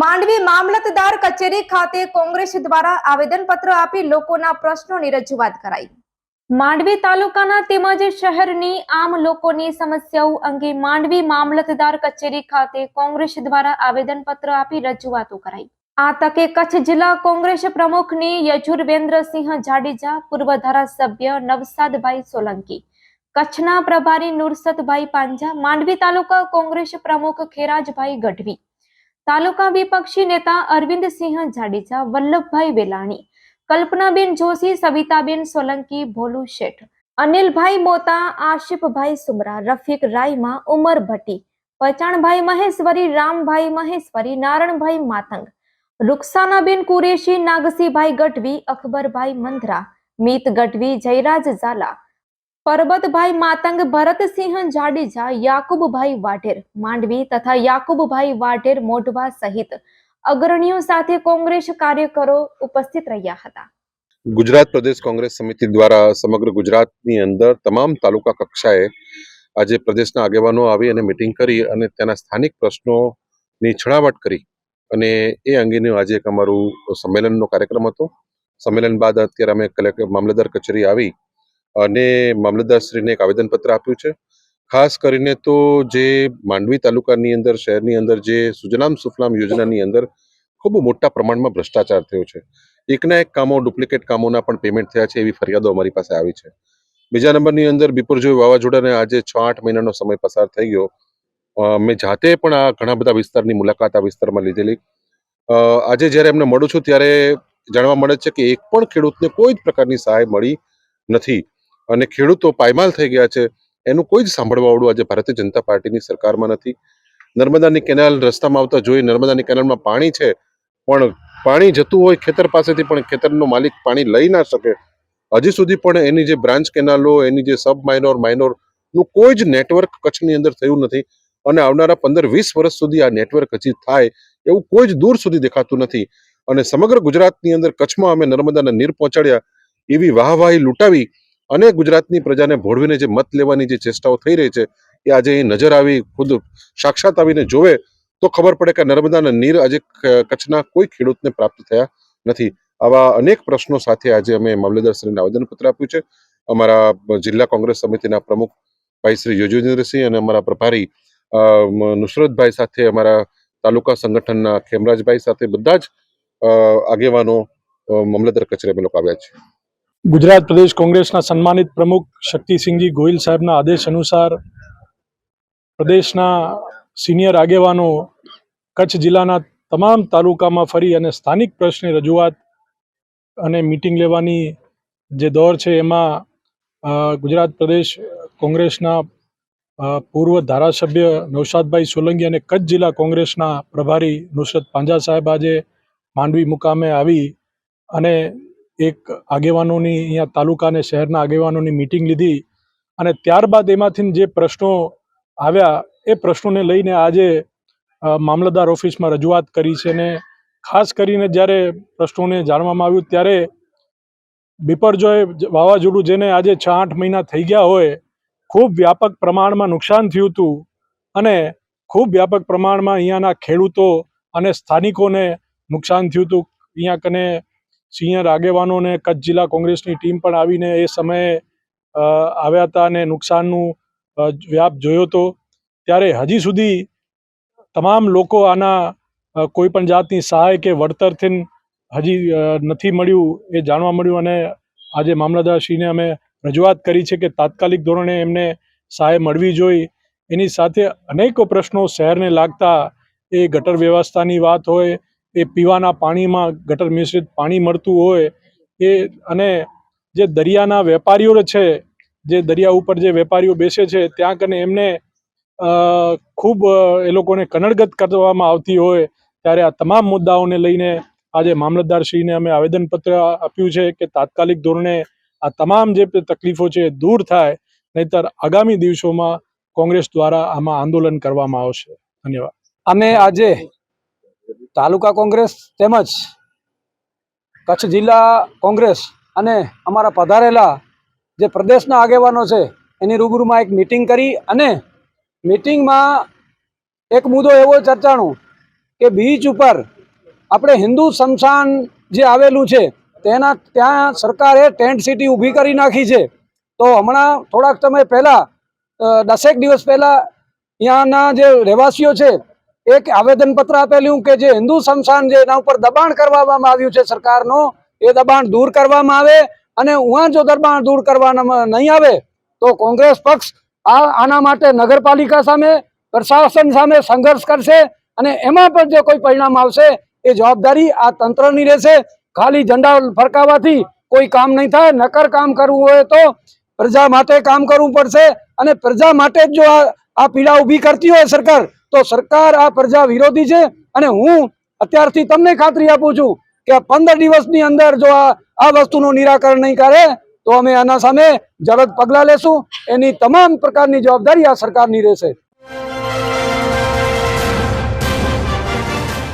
માંડવી મામલતદાર કચેરી ખાતે કોંગ્રેસ દ્વારા આવેદનપત્ર આપી લોકોના પ્રશ્નોની રજૂઆત કરાઈ. માંડવી તાલુકાના તેમજ શહેરની આમ લોકોની સમસ્યાઓ અંગે માંડવી મામલતદાર કચેરી ખાતે કોંગ્રેસ દ્વારા આવેદનપત્ર આપી રજૂઆતો કરાઈ. આ તકે કચ્છ જિલ્લા કોંગ્રેસ પ્રમુખની યજુર્વેન્દ્રસિંહ જાડેજા, પૂર્વ ધારાસભ્ય નવસાદભાઈ સોલંકી, કચ્છના પ્રભારી નુરસતભાઈ પાંજા, માંડવી તાલુકા કોંગ્રેસ પ્રમુખ ખેરાજભાઈ ગઢવી તાલુકા વિપક્ષી નેતા અરવિંદસિંહ જાડેજા, વલ્લભભાઈ વેલાણી, કલ્પનાબેન જોશી, સવિતાબેન સોલંકી, ભોલુ શેઠ, અનિલભાઈ મોતા, આશિફભાઈ સુમરા, રફીક રાયમા ઉમર ભટ્ટી, પચાણભાઈ મહેશ્વરી, રામભાઈ મહેશ્વરી, નારણભાઈ માતંગ, રૂકસાનાબેન કુરેશી, નાગસીભાઈ ગઢવી, અકબરભાઈ મંધરા, મીત ગઢવી, જયરાજ ઝાલા પરબતભાઈ માતંગ, ભરતસિંહ જાડેજા, યાકુબભાઈ વાઢેર, માંડવી તથા યાકુબભાઈ વાઢેર મોઢવા સહિત અગ્રણીઓ સાથે કોંગ્રેસ કાર્યકરો ઉપસ્થિત રહ્યા હતા. ગુજરાત પ્રદેશ કોંગ્રેસ સમિતિ દ્વારા સમગ્ર ગુજરાતની અંદર તમામ તાલુકા કક્ષાએ આજે પ્રદેશના આગેવાનો આવી અને મિટિંગ કરી અને તેના સ્થાનિક પ્રશ્નોની છણાવટ કરી અને એ અંગેનું આજે એક અમારું સંમેલનનો કાર્યક્રમ હતો. સંમેલન બાદ અત્યારે અમે કલેક્ટર મામલતદાર કચેરી આવી અને મામલતદારશ્રીને એક આવેદનપત્ર આપ્યું છે. ખાસ કરીને તો જે માંડવી તાલુકાની અંદર, શહેરની અંદર જે સુજલામ સુફલામ યોજનાની અંદર ખૂબ મોટા પ્રમાણમાં ભ્રષ્ટાચાર થયો છે. એકના એક કામો ડુપ્લિકેટ કામોના પણ પેમેન્ટ થયા છે એવી ફરિયાદો અમારી પાસે આવી છે. બીજા નંબરની અંદર બિપરજોય વાવાઝોડાને આજે છ આઠ મહિનાનો સમય પસાર થઈ ગયો. મેં જાતે પણ આ ઘણા બધા વિસ્તારની મુલાકાત આ વિસ્તારમાં લીધેલી. આજે જ્યારે એમને મળું છું ત્યારે જાણવા મળે છે કે એક પણ ખેડૂતને કોઈ જ પ્રકારની સહાય મળી નથી. અને ખેડૂતો પાયમાલ થઈ ગયા છે, એનું કોઈ જ સાંભળવાવાળું આજે ભારતીય જનતા પાર્ટીની સરકારમાં નથી. નર્મદાની કેનાલ રસ્તામાં આવતા જોઈ નર્મદાની કેનાલમાં પાણી છે, પણ પાણી જતું હોય ખેતર પાસેથી પણ ખેતરનો માલિક પાણી લઈ ના શકે. હજી સુધી પણ એની જે બ્રાન્ચ કેનાલો, એની જે સબ માઇનોર માઇનોરનું કોઈ જ નેટવર્ક કચ્છની અંદર થયું નથી અને આવનારા પંદર વીસ વર્ષ સુધી આ નેટવર્ક હજી થાય એવું કોઈ જ દૂર સુધી દેખાતું નથી. અને સમગ્ર ગુજરાતની અંદર કચ્છમાં અમે નર્મદાના નીર પહોંચાડ્યા એવી વાહવાહી લૂંટાવી અને ગુજરાતની પ્રજાને ભોળવીને જે મત લેવાની જે ચેષ્ટાઓ થઈ રહી છે, એ આજે એ નજર આવી, ખુદ સાક્ષાત આવીને જોવે, તો ખબર પડે કે નર્મદાના નીર આજે કચ્છના કોઈ ખેડૂતને પ્રાપ્ત થયા નથી. આવા અનેક પ્રશ્નો સાથે આજે અમે મામલતદારશ્રીને આવેદનપત્ર આપ્યું છે. અમારા જિલ્લા કોંગ્રેસ સમિતિના પ્રમુખ ભાઈ શ્રી યોજેન્દ્રસિંહ અને અમારા પ્રભારી નુસરતભાઈ સાથે અમારા તાલુકા સંગઠનના ખેમરાજભાઈ સાથે બધા જ આગેવાનો મામલતદાર કચેરી અમે લોકો આવ્યા છે ગુજરાત પ્રદેશ કોંગ્રેસના સન્માનિત પ્રમુખ શક્તિસિંહજી ગોહિલ સાહેબના આદેશ અનુસાર પ્રદેશના સિનિયર આગેવાનો કચ્છ જિલ્લાના તમામ તાલુકામાં ફરી અને સ્થાનિક પ્રશ્ને રજૂઆત અને મિટિંગ લેવાની જે દોર છે એમાં ગુજરાત પ્રદેશ કોંગ્રેસના પૂર્વ ધારાસભ્ય નૌશાદભાઈ સોલંકી અને કચ્છ જિલ્લા કોંગ્રેસના પ્રભારી નુસરત પાંજા સાહેબ આજે માંડવી મુકામે આવી અને એક આગેવાનોની અહીંયા તાલુકા અને શહેરના આગેવાનોની મિટિંગ લીધી અને ત્યારબાદ એમાંથી જે પ્રશ્નો આવ્યા, એ પ્રશ્નોને લઈને આજે મામલતદાર ઓફિસમાં રજૂઆત કરી છે ને ખાસ કરીને જ્યારે પ્રશ્નોને જાણવામાં આવ્યું ત્યારે બિપરજોય વાવાઝોડું જેને આજે છ આઠ મહિના થઈ ગયા હોય, ખૂબ વ્યાપક પ્રમાણમાં નુકસાન થયું હતું અને ખૂબ વ્યાપક પ્રમાણમાં અહીંયાના ખેડૂતો અને સ્થાનિકોને નુકસાન થયું હતું. અહીંયા કને સિનિયર આગેવાનો અને કચ્છ જિલ્લા કોંગ્રેસની ટીમ પણ આવીને એ સમયે આવ્યા હતા અને નુકસાનનું વ્યાપ જોયો હતો ત્યારે હજી સુધી તમામ લોકો આના કોઈ પણ જાતની સહાય કે વળતરથી હજી નથી મળ્યું એ જાણવા મળ્યું અને આજે મામલતદારશ્રીને અમે રજૂઆત કરી છે કે તાત્કાલિક ધોરણે એમને સહાય મળવી જોઈએ. એની સાથે અનેકો પ્રશ્નો શહેરને લાગતા એ ગટર વ્યવસ્થાની વાત હોય એ પીવાના પાણીમાં ગટર મિશ્રિત પાણી મળતું હોય એ અને જે દરિયાના વેપારીઓ છે, જે દરિયા ઉપર જે વેપારીઓ બેસે છે, ત્યાં કને એમને ખૂબ એ લોકોને કનડગત કરવામાં આવતી હોય, ત્યારે આ તમામ મુદ્દાઓને લઈને આજે મામલતદારશ્રીને અમે આવેદનપત્ર આપ્યું છે કે તાત્કાલિક ધોરણે આ તમામ જે તકલીફો છે એ દૂર થાય, નહીતર આગામી દિવસોમાં કોંગ્રેસ દ્વારા આમાં આંદોલન કરવામાં આવશે. ધન્યવાદ. અમે આજે તાલુકા કોંગ્રેસ તેમજ કચ્છ જિલ્લા કોંગ્રેસ અને અમારા પધારેલા જે પ્રદેશના આગેવાનો છે, એની રૂબરૂમાં એક મિટિંગ કરી અને મિટિંગમાં એક મુદ્દો એવો ચર્ચાણો કે બીચ ઉપર આપણે હિન્દુ શમશાન જે આવેલું છે, તેના ત્યાં સરકારે ટેન્ટ સિટી ઊભી કરી નાખી છે. તો હમણાં થોડાક સમય પહેલાં દસેક દિવસ પહેલાં ત્યાંના જે રહેવાસીઓ છે એક આવેદનપત્ર આપેલું કે જે હિન્દુ સંસ્થાન જે એના ઉપર દબાણ કરવામાં આવ્યું છે સરકારનો, એ દબાણ દૂર કરવામાં આવે અને ઉહાં જો દબાણ દૂર કરવામાં નહીં આવે તો કોંગ્રેસ પક્ષ આ આના માટે નગરપાલિકા સામે, પ્રશાસન સામે સંઘર્ષ કરશે અને એમાં પણ જે કોઈ પરિણામ આવશે, એ જવાબદારી આ તંત્રની રહેશે. ખાલી ઝંડા ફરકાવવાથી કોઈ કામ નહીં થાય. નકર કામ કરવું હોય તો પ્રજા માટે કામ કરવું પડશે અને પ્રજા માટે જ જો આ પીડા ઊભી કરતી હોય સરકાર તો સરકાર આ પ્રજા વિરોધી છે અને હું અત્યારથી તમને ખાતરી આપું છું કે પંદર દિવસની અંદર જો આ આ વસ્તુનું નિરાકરણ નહીં કરે, તો અમે આના સામે જલદ પગલાં લેશું. એની તમામ પ્રકારની જવાબદારી આ સરકારની રહેશે.